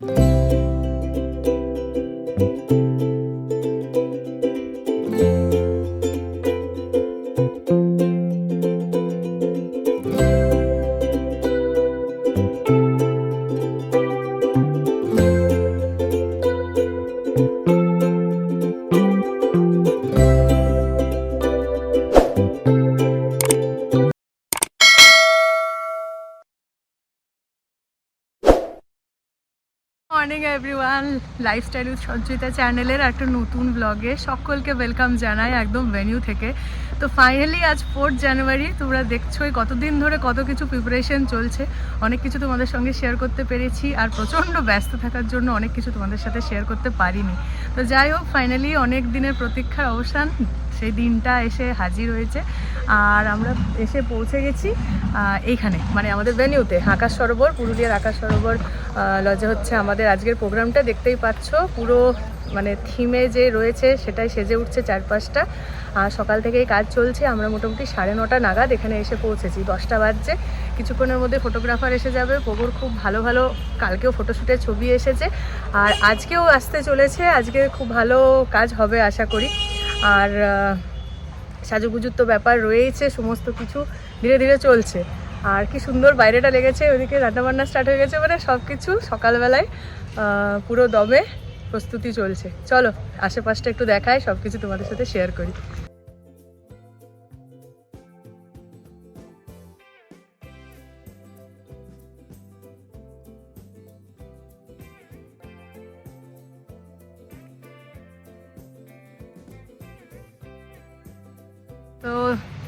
嗯。morning everyone lifestyle with Sanchita চ্যানেলের একটা নতুন ব্লগে সকলকে ওয়েলকাম জানাই একদম ভেনিউ থেকে। তো ফাইনালি আজ ফোর্থ জানুয়ারি তোমরা দেখছোই কতদিন ধরে কত কিছু প্রিপারেশন চলছে। অনেক কিছু তোমাদের সঙ্গে শেয়ার করতে পেরেছি আর প্রচণ্ড ব্যস্ত থাকার জন্য অনেক কিছু তোমাদের সাথে শেয়ার করতে পারিনি। তো যাই হোক ফাইনালি অনেক দিনের প্রতীক্ষার অবসান। সেই দিনটা এসে হাজির হয়েছে। আর আমরা এসে পৌঁছে গেছি এইখানে মানে আমাদের ভেনিউতে আকাশ সরোবর, পুরুলিয়ার আকাশ সরোবর লজে হচ্ছে আমাদের আজকের প্রোগ্রামটা দেখতেই পাচ্ছ, পুরো মানে থিমে যে রয়েছে, সেটাই সেজে উঠছে চারপাশটা। আর সকাল থেকেই কাজ চলছে, আমরা মোটামুটি সাড়ে নটা নাগাদ এখানে এসে পৌঁছেছি। দশটা বাজছে, কিছুক্ষণের মধ্যে ফটোগ্রাফার এসে যাবে। প্রভুর খুব ভালো ভালো, কালকেও ফটোশ্যুটের ছবি এসেছে। আর আজকেও আসতে চলেছে, আজকে খুব ভালো কাজ হবে, আশা করি। আর সাজুগুজুর তো ব্যাপার রয়েছে সমস্ত কিছু ধীরে ধীরে চলছে। আর কি সুন্দর বাইরেটা লেগেছে, ওদিকে রান্নাবান্না স্টার্ট হয়ে গেছে মানে সব কিছু সকালবেলায় পুরো দমে প্রস্তুতি চলছে। চলো, আশেপাশটা একটু দেখায় সব কিছু তোমাদের সাথে শেয়ার করি।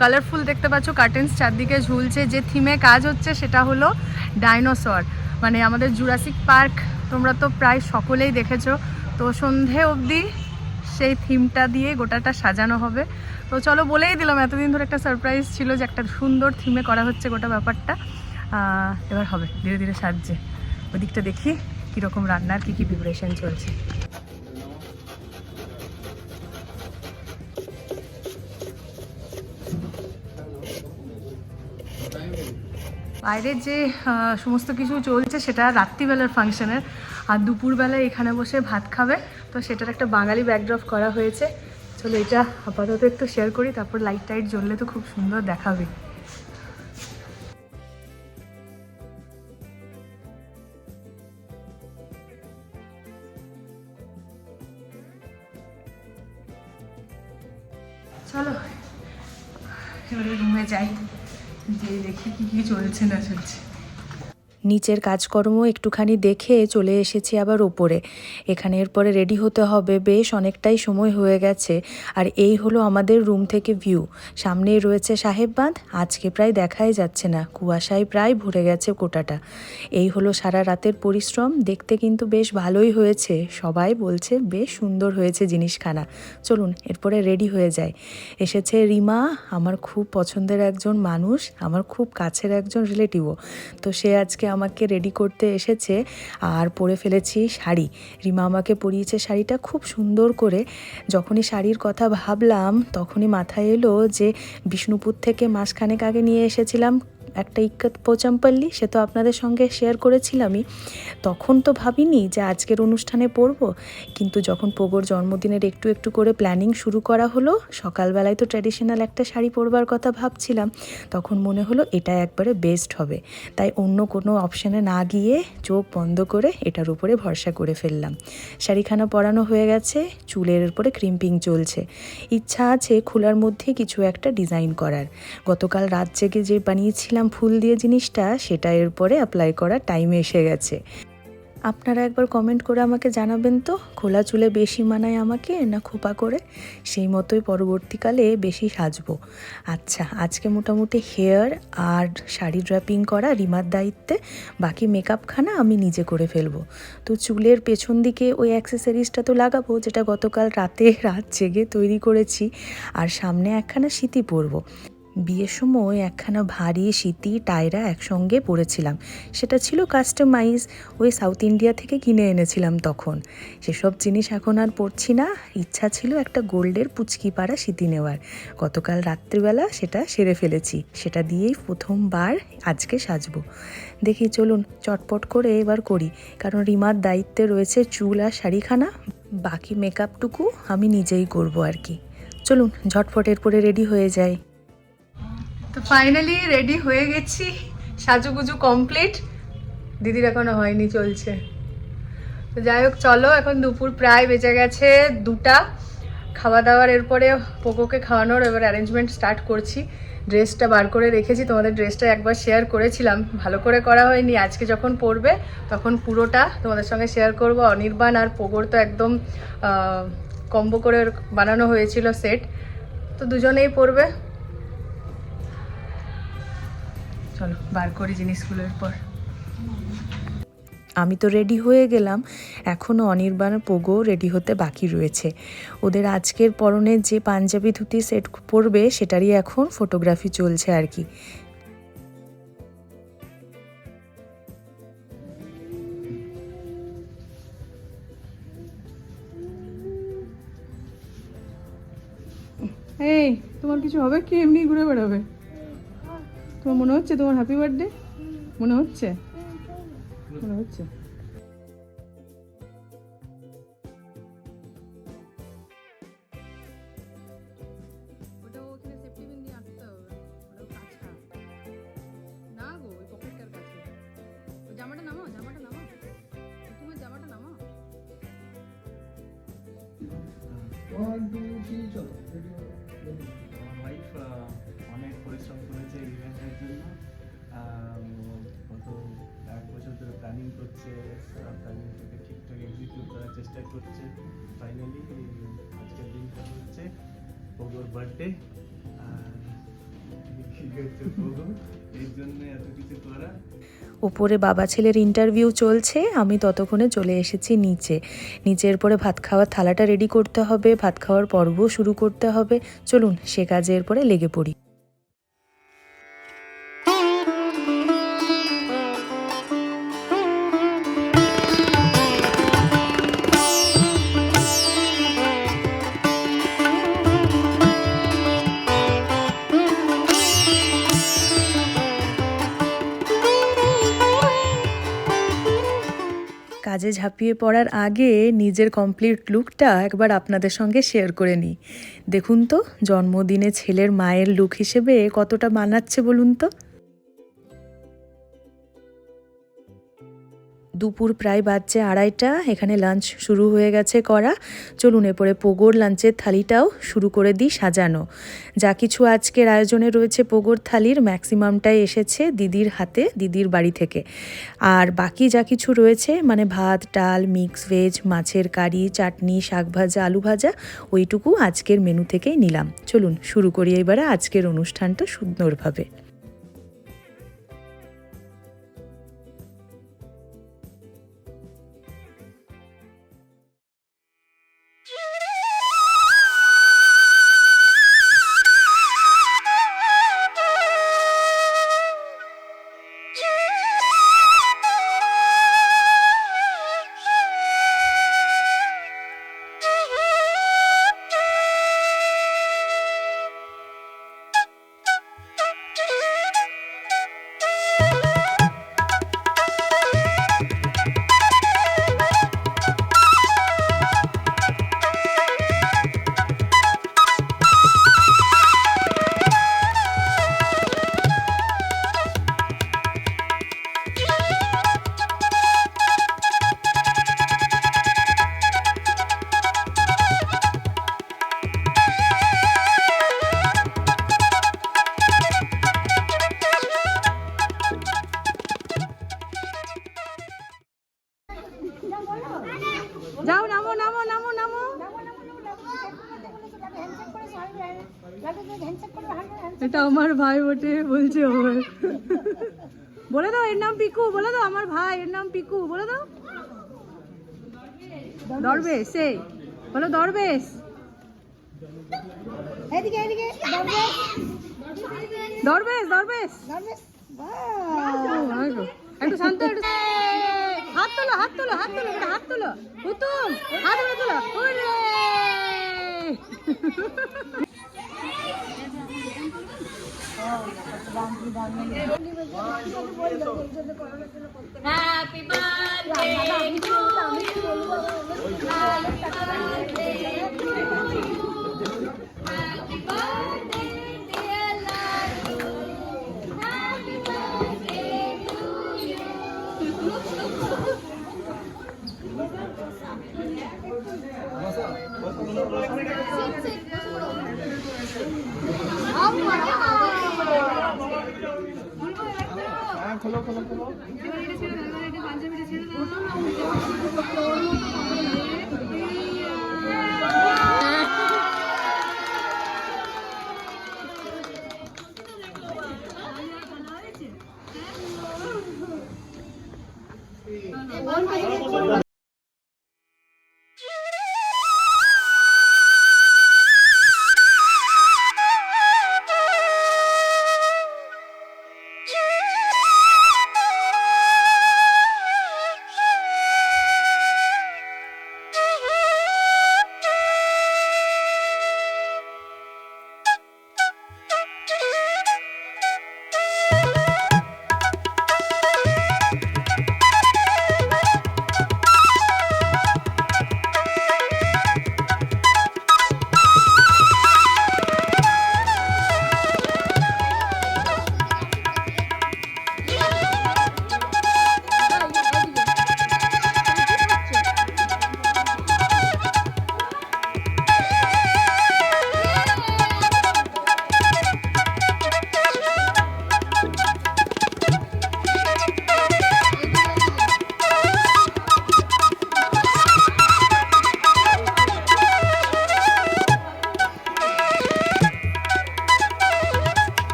কালারফুল দেখতে পাচ্ছ, কার্টেন্স চারদিকে ঝুলছে। যে থিমে কাজ হচ্ছে সেটা হলো ডাইনোসর। মানে আমাদের জুরাসিক পার্ক, তোমরা তো প্রায় সকলেই দেখেছ। তো সন্ধে অবধি সেই থিমটা দিয়ে গোটাটা সাজানো হবে। তো চলো বলেই দিলাম, এতদিন ধরে একটা সারপ্রাইজ ছিল যে একটা সুন্দর থিমে করা হচ্ছে গোটা ব্যাপারটা। এবার হবে, ধীরে ধীরে সাজছে। ওদিকটা দেখি কীরকম রান্নার কী কী প্রিপারেশান চলছে। বাইরের যে সমস্ত কিছু চলছে সেটা রাত্রিবেলার ফাংশনের আর দুপুরবেলায় এখানে বসে ভাত খাবে। তো সেটার একটা বাঙালি ব্যাকড্রপ করা হয়েছে। চলো এটা আপাতত একটু শেয়ার করি, তারপর লাইট টাইট জ্বললে তো খুব সুন্দর দেখাবে। চলো, এবারে রুমে যাই। যে দেখি কি কি চলছে না চলছে নিচের কাজকর্ম একটুখানি দেখে চলে এসেছি আবার ওপরে। এখানে এরপরে রেডি হতে হবে। বেশ অনেকটাই সময় হয়ে গেছে। আর এই হলো আমাদের রুম থেকে ভিউ। সামনেই রয়েছে সাহেব বাঁধ। আজকে প্রায় দেখাই যাচ্ছে না। কুয়াশায় প্রায় ভরে গেছে কোটাটা এই হলো সারা রাতের পরিশ্রম। দেখতে কিন্তু বেশ ভালোই হয়েছে। সবাই বলছে বেশ সুন্দর হয়েছে জিনিসখানা। চলুন, এরপরে রেডি হয়ে যায় এসেছে রিমা, আমার খুব পছন্দের একজন মানুষ, আমার খুব কাছের একজন রিলেটিভও। তো সে আজকে আমাকে রেডি করতে এসেছে আর পরে ফেলেছি শাড়ি। রিমা আমাকে পরিয়েছে শাড়িটা খুব সুন্দর করে। যখনই শাড়ির কথা ভাবলাম, তখনই মাথায় এলো যে, বিষ্ণুপুর থেকে মাসখানেক আগে নিয়ে এসেছিলাম একটা ইক্কত পোচাম্পাল্লি সে তো আপনাদের সঙ্গে শেয়ার করেছিলামই তখন তো ভাবিনি যে আজকের অনুষ্ঠানে পরবো কিন্তু যখন পোগোর জন্মদিনের একটু একটু করে প্ল্যানিং শুরু করা হলো, সকালবেলায় তো ট্র্যাডিশনাল একটা শাড়ি পরবার কথা ভাবছিলাম, তখন মনে হলো এটা একবারে বেস্ট হবে। তাই অন্য কোনো অপশানে না গিয়ে চোখ বন্ধ করে এটার উপরে ভরসা করে ফেললাম। শাড়িখানা পরানো হয়ে গেছে, চুলের উপরে ক্রিম্পিং চলছে। ইচ্ছা আছে খোলার মধ্যে কিছু একটা ডিজাইন করার। গতকাল রাত জেগে যে বানিয়েছিলাম ফুল দিয়ে জিনিসটা, সেটা এরপরে অ্যাপ্লাই করার টাইমে এসে গেছে। আপনারা একবার কমেন্ট করে আমাকে জানাবেন তো, খোলা চুলে বেশি মানায় আমাকে না খোপা করে? সেই মতোই পরবর্তীকালে বেশি সাজবো। আচ্ছা আজকে মোটামুটি হেয়ার আর শাড়ি ড্র্যাপিং করা রিমার দায়িত্বে, বাকি মেকআপখানা আমি নিজে করে ফেলব। তো চুলের পেছন দিকে ওই অ্যাক্সেসরিজটা তো লাগাবো, যেটা গতকাল রাতে রাত জেগে তৈরি করেছি, আর সামনে একখানা স্মৃতি পরবো। বিয়ের সময় একখানা ভারী শীতি টায়রা একসঙ্গে পরেছিলাম। সেটা ছিল কাস্টমাইজ ওই সাউথ ইন্ডিয়া থেকে কিনে এনেছিলাম তখন। সেসব জিনিস এখন আর পরছি না। ইচ্ছা ছিল একটা গোল্ডের পুচকি পাড়া শীতি নেওয়ার। গতকাল রাত্রিবেলা সেটা সেরে ফেলেছি। সেটা দিয়েই প্রথমবার আজকে সাজবো। দেখি, চলুন, চটপট করে এবার করি। কারণ রিমার দায়িত্বে রয়েছে চুল আর শাড়িখানা। বাকি মেকআপটুকু আমি নিজেই করব আর কি। চলুন ঝটফট এরপরে রেডি হয়ে যাই। তো ফাইনালি রেডি হয়ে গেছি। সাজুগুজু কমপ্লিট দিদির এখনও হয়নি, চলছে। তো যাই হোক, চলো, এখন দুপুর প্রায় বেজে গেছে দুটা। খাওয়া দাওয়ার এরপরে পোকোকে খাওয়ানোর এবার অ্যারেঞ্জমেন্ট স্টার্ট করছি। ড্রেসটা বার করে রেখেছি, তোমাদের ড্রেসটা একবার শেয়ার করেছিলাম। ভালো করে করা হয়নি, আজকে যখন পরবে, তখন পুরোটা তোমাদের সঙ্গে শেয়ার করব। অনির্বাণ আর পোগোর তো একদম কম্বো করে বানানো হয়েছিল সেট তো দুজনেই পরবে। চলো বার করি জিনিসগুলোর পর। আমি তো রেডি হয়ে গেলাম। এখনও অনির্বাণ পোগো রেডি হতে বাকি রয়েছে। ওদের আজকের পরনে যে পাঞ্জাবি ধুতি সেট পরবে সেটারই এখন ফটোগ্রাফি চলছে আর কি। এই তোমার কিছু হবে কি? এমনি ঘুরে বেড়াবে। তোমার মনে হচ্ছে তোমার হ্যাপি বার্থডে মনে হচ্ছে? মনে হচ্ছে? করছে ফাইনালি আজকের দিনটা হচ্ছে ওগোর বার্থডে হচ্ছে ওপরে বাবা ছেলের ইন্টারভিউ চলছে, আমি ততক্ষণে চলে এসেছি নিচে। নিচের পরে ভাত খাওয়ার থালাটা রেডি করতে হবে, ভাত খাওয়ার পর্ব শুরু করতে হবে। চলুন সে কাজে এরপরে লেগে পড়ি। কাজে ঝাঁপিয়ে পড়ার আগে নিজের কমপ্লিট লুকটা একবার আপনাদের সঙ্গে শেয়ার করে নিই। দেখুন তো, জন্মদিনে ছেলের মায়ের লুক হিসেবে কতটা মানাচ্ছে বলুন তো? দুপুর প্রায় বাজছে আড়াইটা, এখানে লাঞ্চ শুরু হয়ে গেছে করা। চলুন এরপরে পোগোর লাঞ্চের থালিটাও শুরু করে দিই সাজানো। যা কিছু আজকের আয়োজনে রয়েছে পোগোর থালির ম্যাক্সিমামটাই এসেছে দিদির হাতে, দিদির বাড়ি থেকে। আর বাকি যা কিছু রয়েছে মানে ভাত, ডাল মিক্স ভেজ মাছের কারি, চাটনি, শাক ভাজা, আলু ভাজা, ওইটুকু আজকের মেনু থেকেই নিলাম। চলুন শুরু করি এবারে আজকের অনুষ্ঠানটা সুন্দরভাবে। বলে দাও এর নাম পিকু বলে দাও আমার ভাই এর নাম পিকু বলে দাও। দরবেশ সেই বলো দরবেশ। দরবেশ। দরবেশ একটু শান্ত হাত তোলো হাত তোলো হাত তোলো হাত হুতুম হাত তোলো Happy birthday to you. Happy birthday to you. Happy birthday. Thank you. খেলো খেলো খেলো। পাঞ্জাবিটা ছেড়ে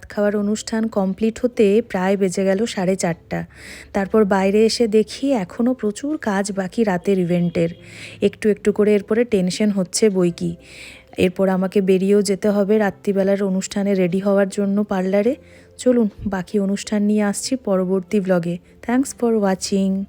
খাওয়ার অনুষ্ঠান কমপ্লিট হতে প্রায় বেজে গেল সাড়ে চারটা। তারপর বাইরে এসে দেখি এখনও প্রচুর কাজ বাকি রাতের ইভেন্টের। একটু একটু করে এরপরে টেনশন হচ্ছে বই কি। এরপর আমাকে বেরিয়েও যেতে হবে রাত্রিবেলার অনুষ্ঠানে রেডি হওয়ার জন্য পার্লারে। চলুন, বাকি অনুষ্ঠান নিয়ে আসছি পরবর্তী ব্লগে থ্যাঙ্কস ফর ওয়াচিং